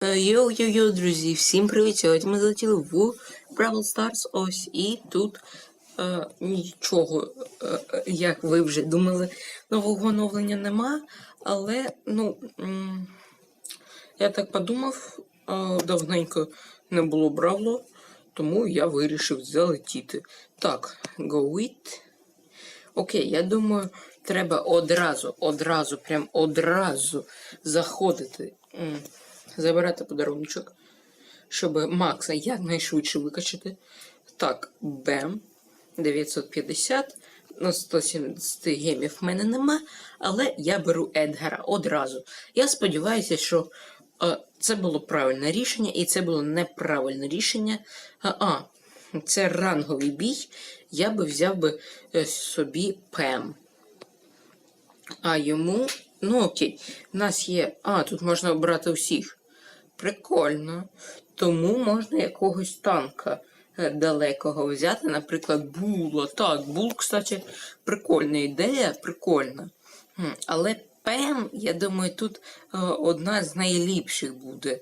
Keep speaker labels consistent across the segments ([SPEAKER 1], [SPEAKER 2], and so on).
[SPEAKER 1] Йоу-йоу-йоу, друзі, всім привіт! Сьогодні ми залетіли в Бравл Stars ось і тут е, нічого, е, е, як ви вже думали, нового оновлення нема, але ну я так подумав, е, давненько не було Бравло, тому я вирішив залетіти. Так, go with. Окей, я думаю, треба одразу, одразу, прям одразу заходити, забирати подаруночок, щоб Макса якнайшвидше викачати. Так, бем. 950. На 170 гемів в мене нема, але я беру Едгара одразу. Я сподіваюся, що е, це було правильне рішення, і це було неправильне рішення. А, а це ранговий бій. Я би взяв би е, собі Пем. А йому. Ну окей, в нас є. А, тут можна обрати усіх. Прикольно. Тому можна якогось танка е, далекого взяти, наприклад, Була. Так, Бул, кстати, прикольна ідея, прикольна. Але Пем, я думаю, тут е, одна з найліпших буде.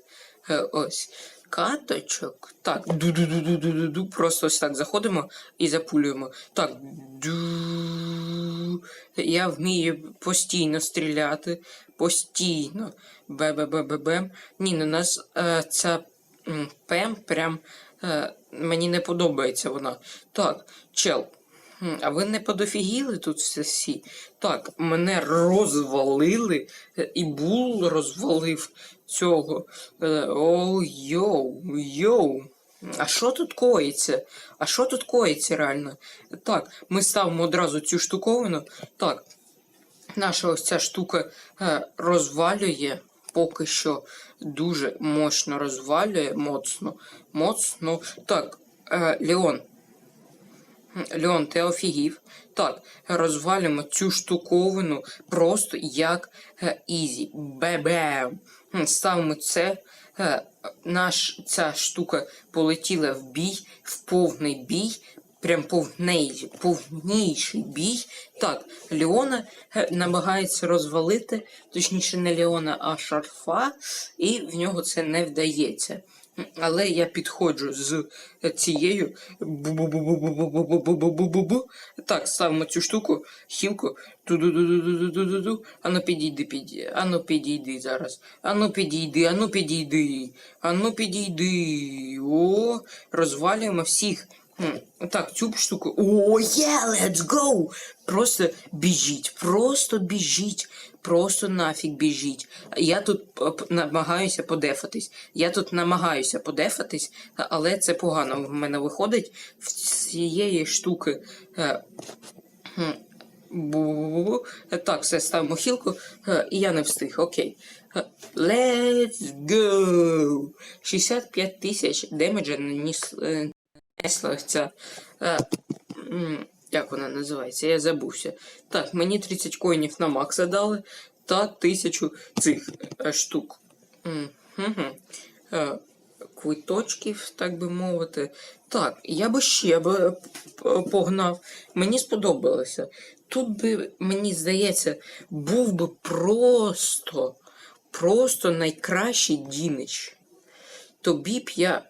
[SPEAKER 1] Е, ось. Каточок. Так, ду-ду-ду-ду-ду-ду. Просто ось так заходимо і запулюємо. Так. Ду. Я вмію постійно стріляти. Постійно. Бе-бе-бе-бе-бем. Ні, на нас е, ця м, пем прям е, мені не подобається вона. Так, чел. А ви не подофігіли тут всі? Так, мене розвалили, е, і Бул розвалив цього. Е, О, йоу, йоу. А що тут коїться? А що тут коїться реально? Так, ми ставимо одразу цю штуковину. Так, наша ось ця штука е, розвалює. Поки що дуже мощно розвалює, моцно. Моцно. Так, е, Леон. Леон, ти офігів. Так, розвалюємо цю штуковину просто як е, ізі. Бебем. М, Ставимо це. Е, наш ця штука полетіла в бій, в повний бій прям повний, повніший бій. Так, Леона е, намагається розвалити, точніше, не Леона, а шарфа, і в нього це не вдається. Але я підходжу з цією. Так, ставимо цю штуку, хілку. Ану підійди, підійди, ану підійди зараз. Ану підійди, ану підійди, ану підійди. О, розвалюємо всіх. Так, цю штуку. О, є, let's go! Просто біжіть, просто біжіть, просто нафіг біжіть. Я тут п- намагаюся подефатись. Я тут намагаюся подефатись, але це погано в мене виходить. В цієї штуки. е, Бу-бу-бу-бу. Е, Так, все, ставимо хілку, е, і я не встиг. Окей. Е, Let's go! 65 тисяч демеджа наніс, е, ця. Е, як вона називається? Я забувся. Так, мені 30 коїнів на Макса дали та 1000 цих е, штук. Е, Квиточків, так би мовити. Так, я би ще п- погнав. Мені сподобалося. Тут би, мені здається, був би просто, просто найкращий Дінич. Тобі б я.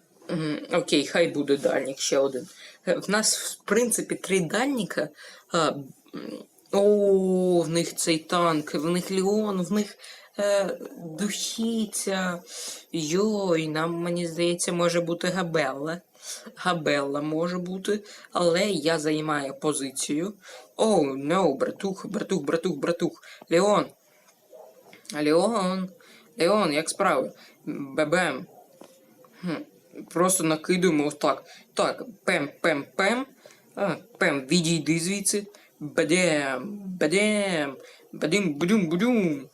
[SPEAKER 1] Окей, хай буде дальнік ще один. Е, В нас, в принципі, три дальніка. О, в них цей танк, в них Леон, в них е, духіця. Йой, нам, мені здається, може бути Габелла. Габелла може бути, але я займаю позицію. Oh, no, братух, братух, братух, братух. Леон. Леон. Леон, як справи? Бебем. Хм, просто накидуємо ось так. Так, пем-пем-пем. Пем, відійди звідси. Бедем, бедем, бедим-будюм-будюм.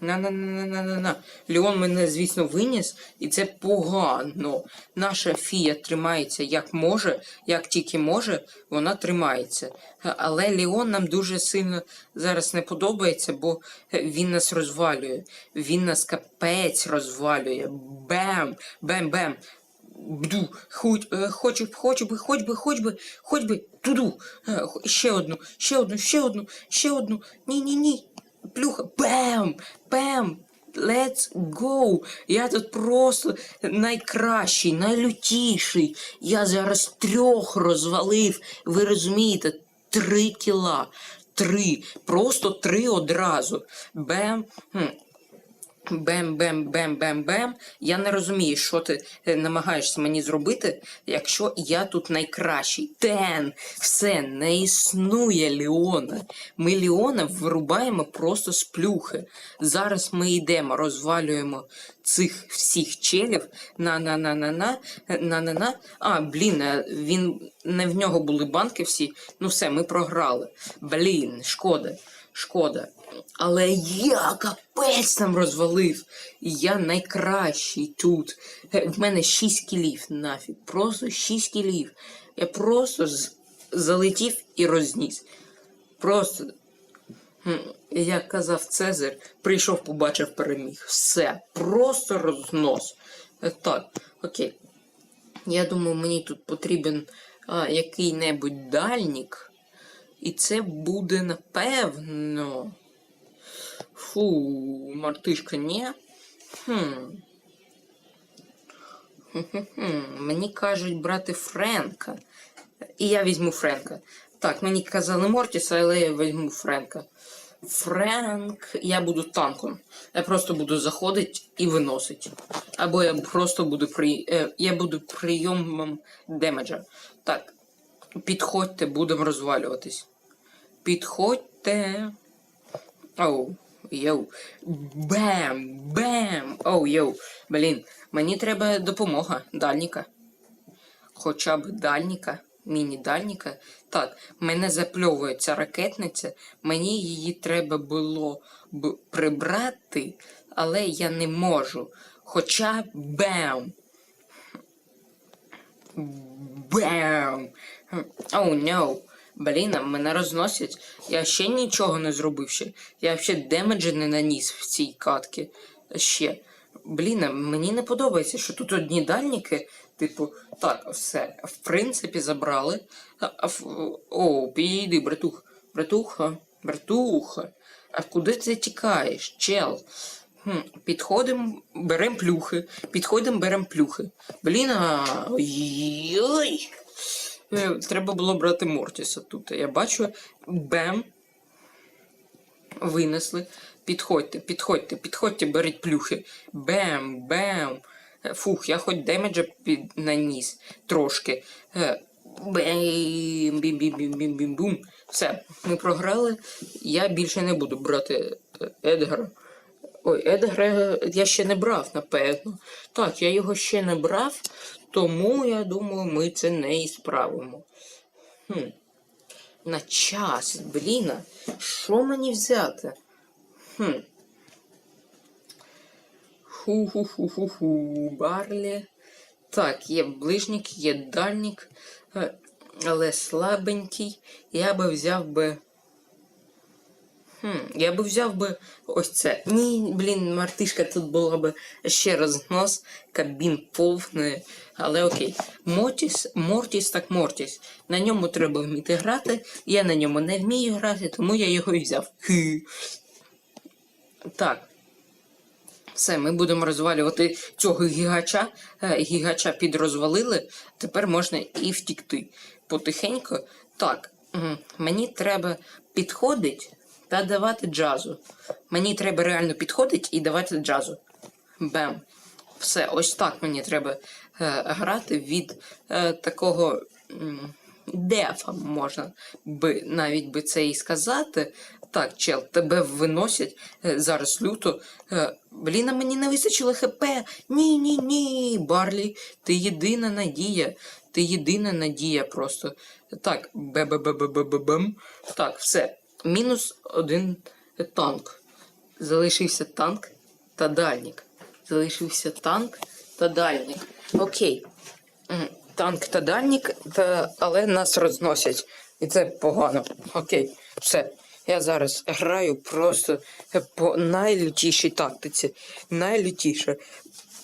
[SPEAKER 1] Бадем, бадем, бадим, будюм, будюм. На-на-на-на-на-на. Леон мене, звісно, виніс, і це погано. Наша фія тримається як може, як тільки може, вона тримається. Але Леон нам дуже сильно зараз не подобається, бо він нас розвалює. Він нас капець розвалює. Бем! Бем-бем! Бду, хоч, е, хоч, хоч би, хоч би, хоч би, хоч би, туду. Е, Ще одну, ще одну, ще одну, ще одну. Ні-ні-ні. Плюха. Бем! Бем! Let's go! Я тут просто найкращий, найлютіший. Я зараз трьох розвалив. Ви розумієте? Три кіла. Три. Просто три одразу. Бем. Хм. Бем-бем-бем-бем-бем. Я не розумію, що ти е, намагаєшся мені зробити, якщо я тут найкращий. Тен, все, не існує Леона. Ми Леона вирубаємо просто з плюхи. Зараз ми йдемо, розвалюємо цих всіх челів. На-на-на-на-на, на-на-на. А, блін, е, він не в нього були банки всі. Ну все, ми програли. Блін, шкода. Шкода. Але я капець там розвалив. Я найкращий тут. Е, В мене 6 кілів нафіг. Просто 6 кілів. Я просто залетів і розніс. Просто. Як казав Цезар, прийшов, побачив, переміг. Все. Просто рознос. Е, Так, окей. Я думаю, мені тут потрібен який-небудь дальнік. І це буде напевно. Фу, мартишка, ні. Хм. Мені кажуть брати Френка. І я візьму Френка. Так, мені казали Мортіса, але я візьму Френка. Френк, я буду танком. Я просто буду заходити і виносити. Або я просто буду при... е, я буду прийомом демеджа. Так, підходьте, будемо розвалюватись. Підходьте. Оу, йоу. Бем! Бем! Оу, йоу. Блін, мені треба допомога дальніка. Хоча б дальніка, міні-дальніка. Так, мене запльовує ця ракетниця. Мені її треба було б прибрати, але я не можу. Хоча бем! Бем! Оу, oh, no. Блін, мене розносять. Я ще нічого не зробив ще. Я ще демеджа не наніс в цій катці. Ще. Блін, мені не подобається, що тут одні дальніки, типу, так, все, в принципі, забрали. О, підійди, братух. Братуха, братуха. А куди ти тікаєш, чел? Хм, підходимо, берем плюхи. Підходимо, берем плюхи. Блін, а... Е, Треба було брати Мортіса тут. Я бачу, бем. Винесли. Підходьте, підходьте, підходьте, беріть плюхи. Бем, бем. Фух, я хоч демеджа під наніс трошки. Е, Бем, бім бім бім бім бім бум Все, ми програли. Я більше не буду брати е, Едгара. Ой, Едгара я ще не брав, напевно. Так, я його ще не брав, тому я думаю, ми це не і справимо. Хм. На час, блін, що мені взяти? Хм. Ху-ху-ху-ху-ху. Барлі. Так, є ближнік, є дальнік, е, але слабенький. Я би взяв би. Хм, я би взяв би ось це. Ні, блін, мартишка тут була би ще рознос, кабін повний. Але окей. Мотіс, Мортіс так Мортіс. На ньому треба вміти грати. Я на ньому не вмію грати, тому я його і взяв. Хі. Так. Все, ми будемо розвалювати цього гігача. Е, Гігача підрозвалили. Тепер можна і втікти. Потихеньку. Так, мені треба підходити та давати джазу. Мені треба реально підходити і давати джазу. Бем. Все, ось так мені треба е, грати від е, такого м, дефа, можна би навіть би це і сказати. Так, чел, тебе виносять е, зараз люто. Е, блін, мені не вистачило ХП. Ні, ні, ні. Барлі, ти єдина надія. Ти єдина надія просто. Так, бе-бе-бе-бе-бе-бем. Так, все. Мінус один танк. Залишився танк та дальнік. Залишився танк та дальнік. Окей. Танк та дальнік, та... але нас розносять. І це погано. Окей, все. Я зараз граю просто по найлютішій тактиці. Найлютіше.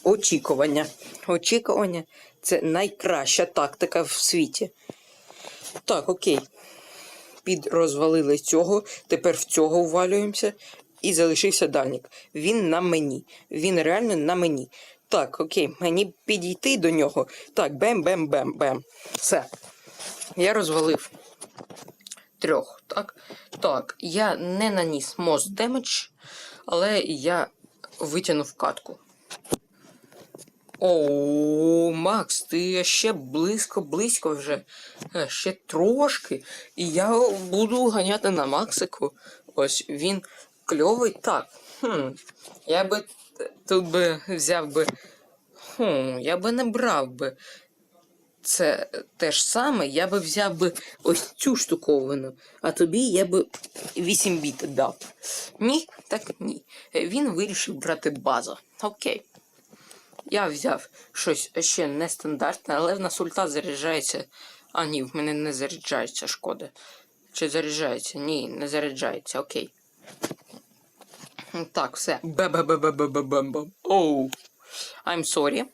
[SPEAKER 1] Очікування. Очікування це найкраща тактика в світі. Так, окей. Підрозвалили цього, тепер в цього увалюємося. і залишився дальник. Він на мені. Він реально на мені. Так, окей, мені підійти до нього. Так, бем-бем-бем-бем. Все. Я розвалив трьох. Так, так, я не наніс мост демедж, але я витягнув катку. О, Макс, ти ще близько, близько вже. Е, Ще трошки. І я буду ганяти на Максику. Ось він кльовий. Так. Хм. Я би тут би взяв би. Хм, я би не брав би. Це те ж саме, я би взяв би ось цю штуковину, а тобі я би 8 біт дав. Ні, так ні. Він вирішив брати базу. Окей. Я взяв щось ще нестандартне, але в нас ульта заряджається. А ні, в мене не заряджається, шкода. Чи заряджається? Ні, не заряджається, окей. Так, все. Бе-бе-бе-бе-бе-бе-бем. Оу. I'm sorry.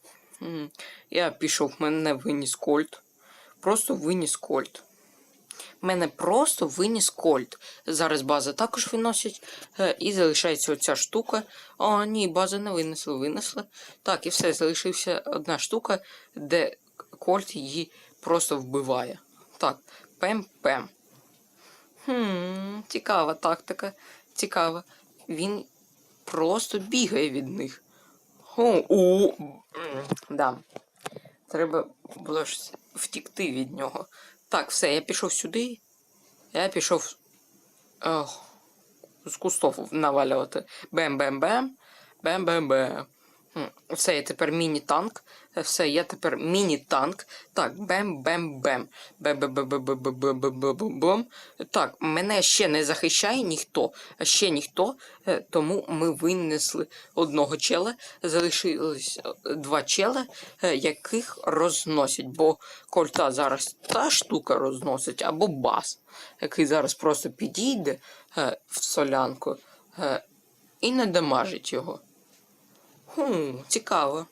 [SPEAKER 1] Я пішов, мене виніс кольт. Просто виніс кольт. Мене просто виніс кольт. Зараз база також виносять. е, І залишається оця штука. О, ні, база не винесли, винесли. Так, і все, залишився одна штука, де кольт її просто вбиває. Так, пем-пем. Хм, цікава тактика. Цікава. Він просто бігає від них. О, о, да. Треба було ж втікти від нього. Так, все, я пішов сюди. Я пішов ох, з кустов навалювати. Бем-бем-бем. Бем-бем-бем. Все, я тепер міні-танк. Е, Все, я тепер міні-танк. Так, бем-бем-бем. Бем-бем-бем-бем-бем-бем-бем. Так, мене ще не захищає ніхто. Ще ніхто. Е, Тому ми винесли одного чела. Залишилось е, два чела, яких розносять. Бо кольта зараз та штука розносить, або бас, який зараз просто підійде в солянку і не дамажить його. Хм, цікаво.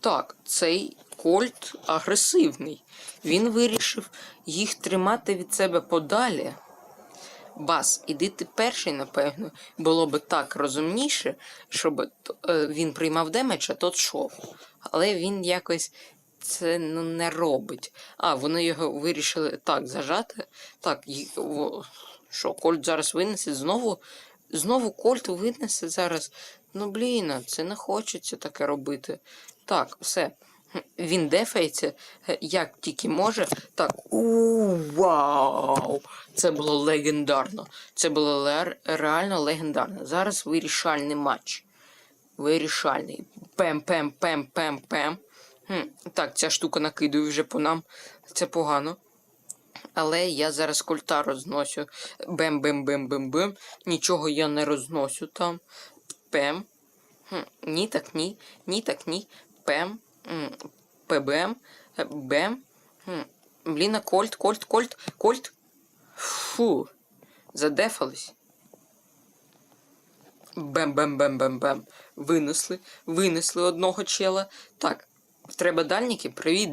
[SPEAKER 1] Так, цей кольт агресивний. Він вирішив їх тримати від себе подалі. Бас, іди ти перший, напевно. Було би так розумніше, щоб е, він приймав демедж, а тот шов. Але він якось це ну, не робить. А, вони його вирішили так зажати. Так, що, Кольт зараз винесе знову. Знову Кольт винесе зараз. Ну, блін, це не хочеться таке робити. Так, все. Він дефається е, як тільки може. Так. У, вау! Це було легендарно. Це було реально легендарно. Зараз вирішальний матч. Вирішальний. Пем-пем-пем-пем-пем. Так, ця штука накидує вже по нам. Це погано. Але я зараз кольта розносю. Бем-бем-бем-бем-бем. Нічого я не розносю там. Пем. Хм, Ні, так ні. Ні, так ні. Пем. М, ПБМ. е, Бем. Хм, Блін, кольт, кольт, кольт, кольт. Фу. Задефались. Бем-бем-бем-бем-бем. Винесли. Винесли одного чела. Так, треба дальніки. Привіт.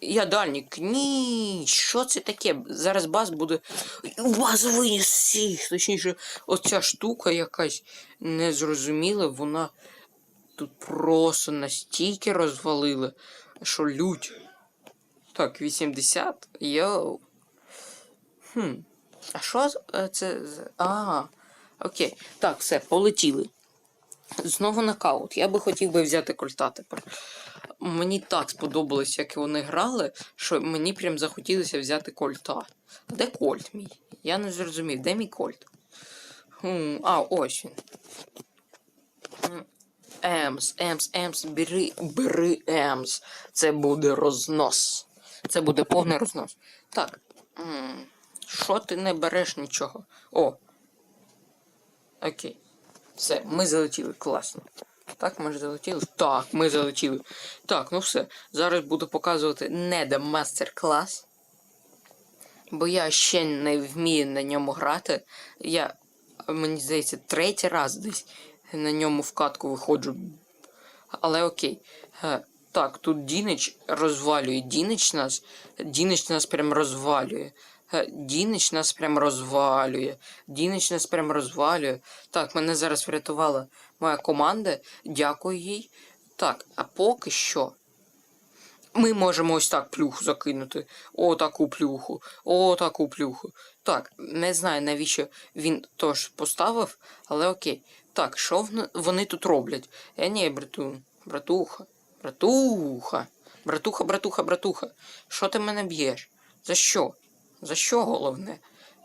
[SPEAKER 1] Я дальнік. Ні, що це таке? Зараз бас буде. Бас виніс. Точніше, оця штука якась незрозуміла, вона тут просто настільки розвалила, що лють. Так, 80. Йоу. Хм. А що е, це? А, окей. Так, все, полетіли. Знову нокаут. Я би хотів би взяти кольта тепер. Мені так сподобалось, як вони грали, що мені прям захотілося взяти кольта. Де кольт мій? Я не зрозумів, де мій кольт? Хм, а, ось він. Емс, Емс, Емс, бери, бери Емс. Це буде рознос. Це буде повний рознос. Так. Що ти не береш нічого? О. Окей. Все, ми залетіли, класно. Так, ми ж залетіли? Так, ми залетіли. Так, ну все. Зараз буду показувати не мастер-клас. Бо я ще не вмію на ньому грати. Я, мені здається, третій раз десь на ньому в катку виходжу. Але окей. Е, Так, тут Дінич розвалює. Дінич нас. Дінич нас прям розвалює. Е, Дінич нас прям розвалює. Дінич нас прям розвалює. Так, мене зараз врятувала моя команда. Дякую їй. Так, а поки що. Ми можемо ось так плюху закинути. О, таку плюху. О, таку плюху. Так, не знаю, навіщо він тож поставив, але окей. Так, що вони тут роблять? Е, ні, брату, братуха, братуха, братуха, братуха, братуха. Що ти мене б'єш? За що? За що головне?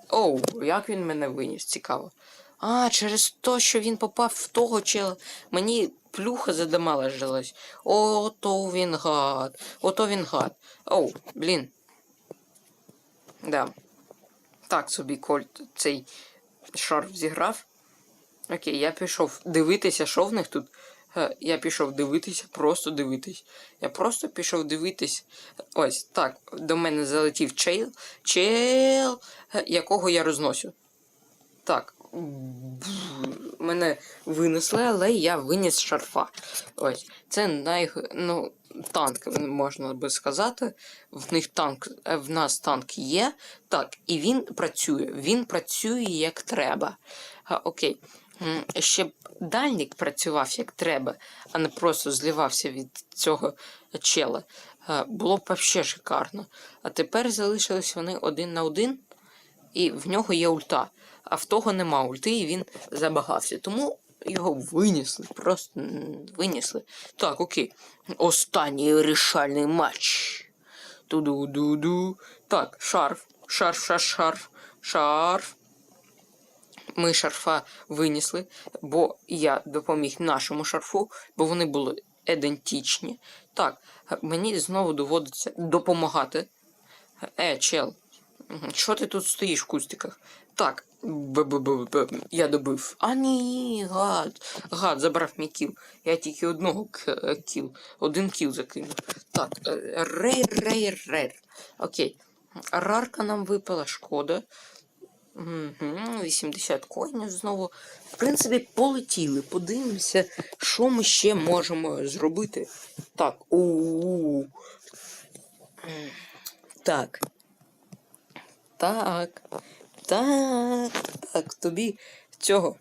[SPEAKER 1] Оу, як він мене виніс, цікаво. А, через те, що він попав в того чела. Мені плюха задамажилась. Ото він гад. Ото він гад. Оу, блін. Да. Так собі Кольт цей шарф зіграв. Окей, я пішов дивитися, що в них тут. Е, Я пішов дивитися, просто дивитись. Я просто пішов дивитись. Ось так. До мене залетів чел, чел, е, якого я розносю. Так. Мене винесли, але я виніс шарфа. Ось. Це най... ну, танк, можна би сказати. В них танк, е, в нас танк є. Так, і він працює. Він працює як треба. А, окей. М, Ще б дальник працював як треба, а не просто зливався від цього чела. Було б вообще шикарно. А тепер залишились вони один на один, і в нього є ульта. А в того нема ульти, і він забагався. Тому його винесли, просто винесли. Так, окей. Останній вирішальний матч. Ту-ду-ду-ду. Так, шарф, шарф, шарф, шарф, шарф. Ми шарфа винесли, бо я допоміг нашому шарфу, бо вони були ідентичні. Так, мені знову доводиться допомагати. Е, чел, що ти тут стоїш в кустиках? Так, я добив. А ні, гад. Гад забрав мій кіл. Я тільки одного е, кіл. Один кіл закинув. Так, рейр, рейр, рейр. Окей. Рарка нам випала, шкода. Угу, 80 коїнів знову. В принципі, полетіли. Подивимося, що ми ще можемо зробити. Так, у Так. Так. Так. Так, тобі цього.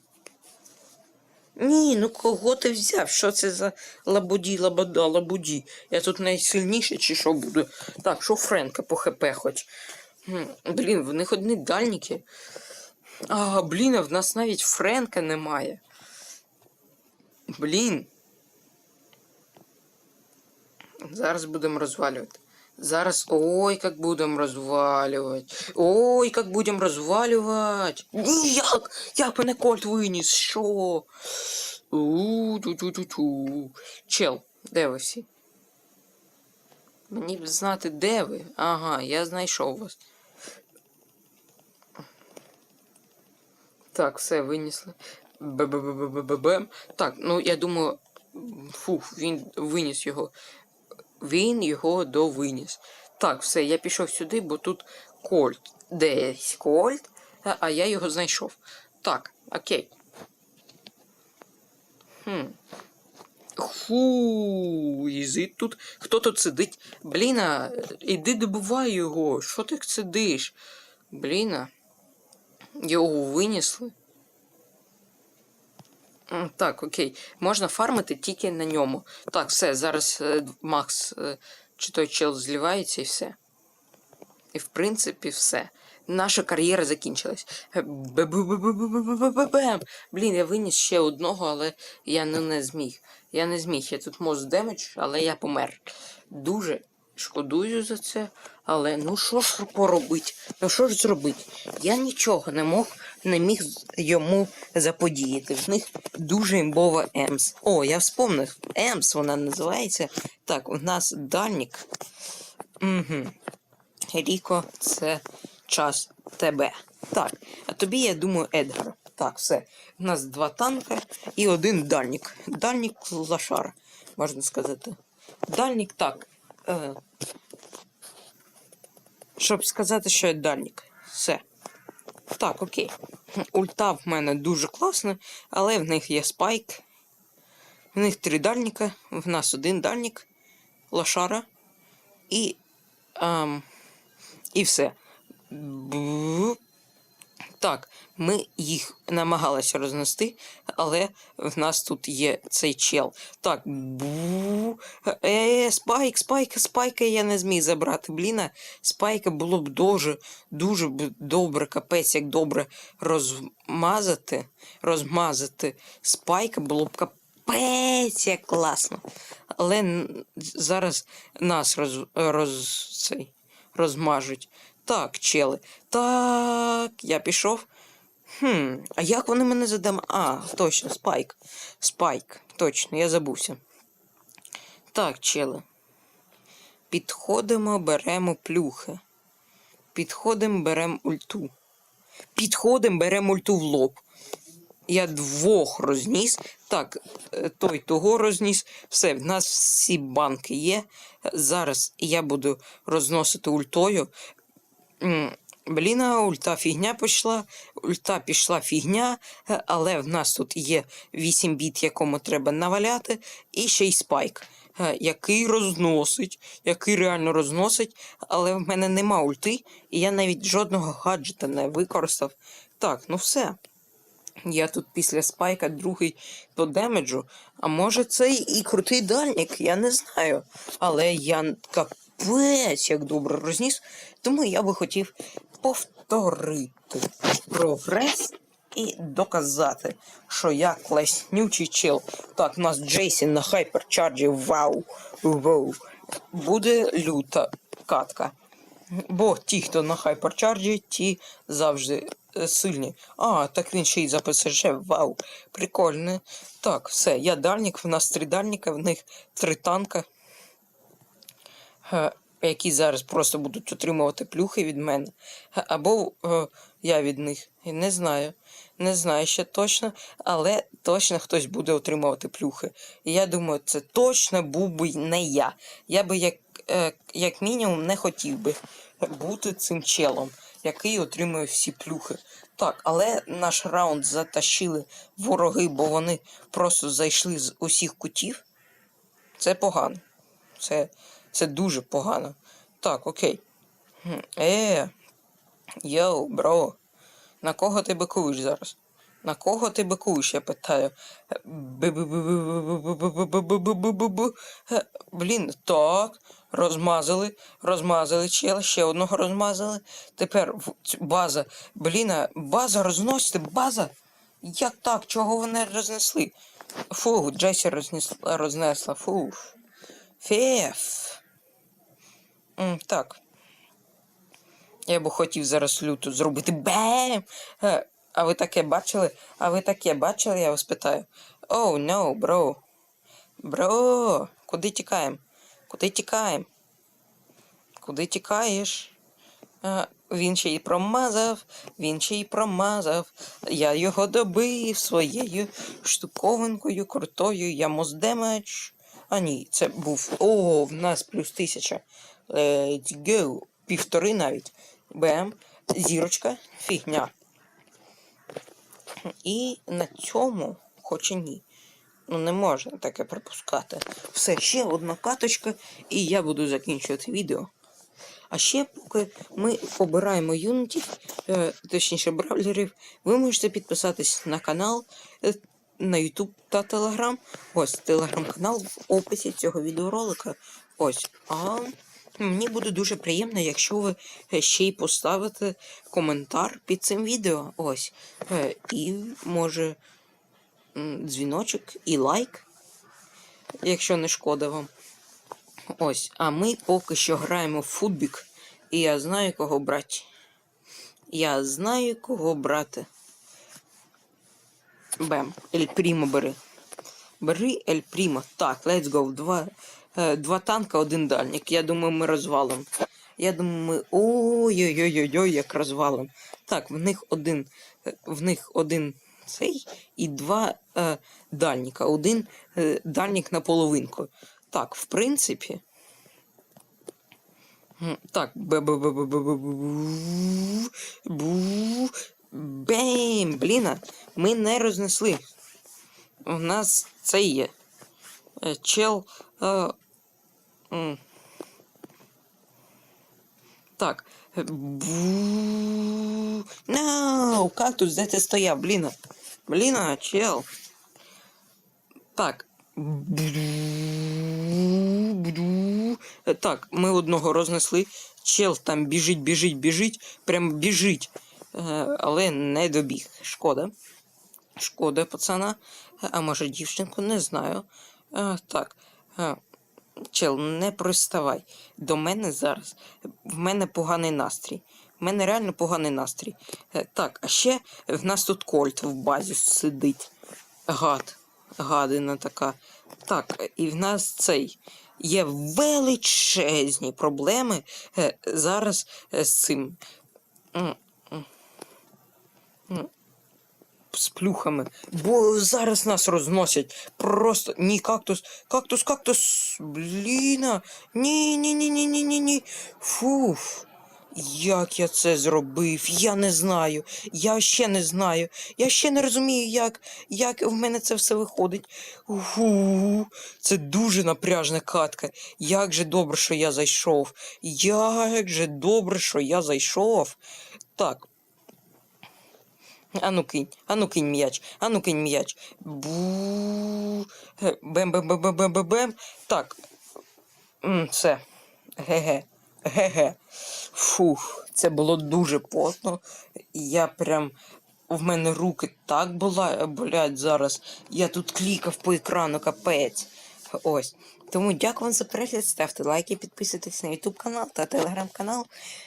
[SPEAKER 1] Ні, ну кого ти взяв? Що це за лабуді, лабада, лабуді? Я тут найсильніший чи що буду? Так, що Френка по ХП хоч? Блін, в них одні дальніки. А, блін, а в нас навіть Френка немає. Блін. Зараз будемо розвалювати. Зараз. Ой, як будемо розвалювати. Ой, як будемо розвалювати. Ні, як? Мене кольт виніс? Що? У-ту-ту-ту-ту. Чел, де ви всі? Мені б знати, де ви. Ага, я знайшов вас. Так, все, винесли. Б-б-б-б-б-бем. Так, ну я думаю. Фух, він виніс його. Він його довиніс. Так, все, я пішов сюди, бо тут Кольт. Десь Кольт, а, а я його знайшов. Так, окей. Хм. Фу, ізит тут. Хто тут сидить? Бліна, іди добувай його. Що ти сидиш? Бліна. Його винесли. Так, окей. Можна фармити тільки на ньому. Так, все, зараз е, Макс е, чи той чел зливається і все. І в принципі все. Наша кар'єра закінчилась. Е, бе-бе-бе-бе-бе-бе-бе-бем. Блін, я виніс ще одного, але я ну, не зміг. Я не зміг. Я тут моз демедж, але я помер. Дуже шкодую за це. Але ну що ж поробить? Ну що ж зробити? Я нічого не мог, не міг йому заподіяти. В них дуже імбова Емс. О, я вспомнив. Емс вона називається. Так, у нас дальник. Угу. Ріко, це час тебе. Так, а тобі, я думаю, Едгар. Так, все. У нас два танка і один дальник. Дальник лошар, можна сказати. Дальник так. Е, щоб сказати, що я дальник. Все. Так, окей. Ульта в мене дуже класна, але в них є спайк. В них три дальніка, в нас один дальник, лошара і. Ем, і все. Так, ми їх намагалися рознести, але в нас тут є цей чел. Так, бу. Е, спайк, спайка, спайка я не зміг забрати. Бліна, спайка було б дуже, дуже добре, капець, як добре розмазати. Розмазати спайка було б капець, як класно. Але зараз нас роз, роз, цей, розмажуть. Так, чели. Так, я пішов. Хм, а як вони мене задам? А, точно, спайк. Спайк. Точно, я забувся. Так, чели. Підходимо, беремо плюхи. Підходимо, беремо ульту. Підходимо, беремо ульту в лоб. Я двох розніс. Так, е, той того розніс. Все, в нас всі банки є. Зараз я буду розносити ультою. Блін, ульта фігня пішла, ульта пішла фігня, е, але в нас тут є 8 біт, якому треба наваляти, і ще й спайк, е, який розносить, який реально розносить, але в мене нема ульти, і я навіть жодного гаджета не використав. Так, ну все. Я тут після спайка другий по демеджу. А може це і крутий дальник, я не знаю. Але я капець як добре розніс, тому я би хотів повторити прогрес і доказати, що я класнючий чел. Так, у нас Джейсін на хайперчарджі. Вау! Вау! Буде люта катка. Бо ті, хто на хайперчарджі, ті завжди е, сильні. А, так він ще й за ПСЖ. Вау, прикольно. Так, все, я дальник, в нас три дальника, в них три танка. Які зараз просто будуть отримувати плюхи від мене. Або е, я від них. Не знаю. Не знаю ще точно, але точно хтось буде отримувати плюхи. І я думаю, це точно був би не я. Я би як, е, як мінімум не хотів би бути цим челом, який отримує всі плюхи. Так, але наш раунд затащили вороги, бо вони просто зайшли з усіх кутів. Це погано. Це, це дуже погано. Так, окей. Е, йоу, бро. На кого ти бикуєш зараз? На кого ти бикуєш, я питаю. Блін, так. Розмазали, розмазали чела, ще одного розмазали. Тепер база. Бліна, база, розносите, база. Як так? Чого вони рознесли? Фу, Джесі рознесла, рознесла. Фу. Феф. Так. Я би хотів зараз люту зробити бем. Е, А ви таке бачили? А ви таке бачили, я вас питаю. Оу, no, бро. Бро, куди тікаємо? Куди тікаємо? Куди тікаєш? А, він ще й промазав, він ще й промазав. Я його добив своєю штуковинкою крутою. Я моздемедж. А ні, це був. О, в нас плюс тисяча. Let's go. Півтори навіть. Бем. Зірочка. Фігня. І на цьому, хоч і ні. Ну, не можна таке припускати. Все, ще одна каточка, і я буду закінчувати відео. А ще, поки ми обираємо юнітів, е, точніше бравлерів, ви можете підписатись на канал, е, на YouTube та Telegram. Ось телеграм-канал в описі цього відеоролика. Ось. А мені буде дуже приємно, якщо ви е, ще й поставите коментар під цим відео. Ось. Е, І може дзвіночок і лайк, якщо не шкода вам. Ось, а ми поки що граємо в футбік, і я знаю, кого брати. Я знаю, кого брати. Бем. Ель Прімо бери. Бери Ель Прімо. Так, let's go. Два, два танка, один дальник. Я думаю, ми розвалимо. Я думаю, ми. Ой-ой-ой-ой, як розвалимо. Так, в них один. е, В них один цей і два е, дальніка. Один е, дальник на половинку. Так, в принципі. Так. Бем! Бліна, ми не рознесли. У нас це є. Е, Чел. Е. Так. No, кактус, де ти стояв, бліна? Бліна, чел. Так. Е, Так, ми одного рознесли. Чел там біжить, біжить, біжить. Прям біжить. Е, Але не добіг. Шкода. Шкода, пацана. Е, А може дівчинку, не знаю. Е, Так. Чел, не приставай. До мене зараз. В мене поганий настрій. В мене реально поганий настрій. Е, Так, а ще в нас тут Кольт в базі сидить. Гад. Гадина така. Так, і в нас цей. Є величезні проблеми е, зараз е, з цим. З плюхами. Бо зараз нас розносять. Просто. Ні, кактус. Кактус, кактус. Бліна. Ні, ні, ні, ні, ні, ні, ні. Фуф. Як я це зробив? Я не знаю. Я ще не знаю. Я ще не розумію, як, як в мене це все виходить. Угу. Це дуже напряжна катка. Як же добре, що я зайшов. Як же добре, що я зайшов. Так. Ану кинь, ану кинь м'яч, ану кинь м'яч. Бу. бем бем бем бем бем бем бем Так. Все. Ге-ге. Ге-ге. Фух, це було дуже потно. Я прям. В мене руки так була, болять зараз. Я тут клікав по екрану, капець. Ось. Тому дякую вам за перегляд. Ставте лайки, підписуйтесь на YouTube канал та телеграм канал.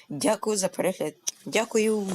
[SPEAKER 1] Дякую за перегляд. Дякую.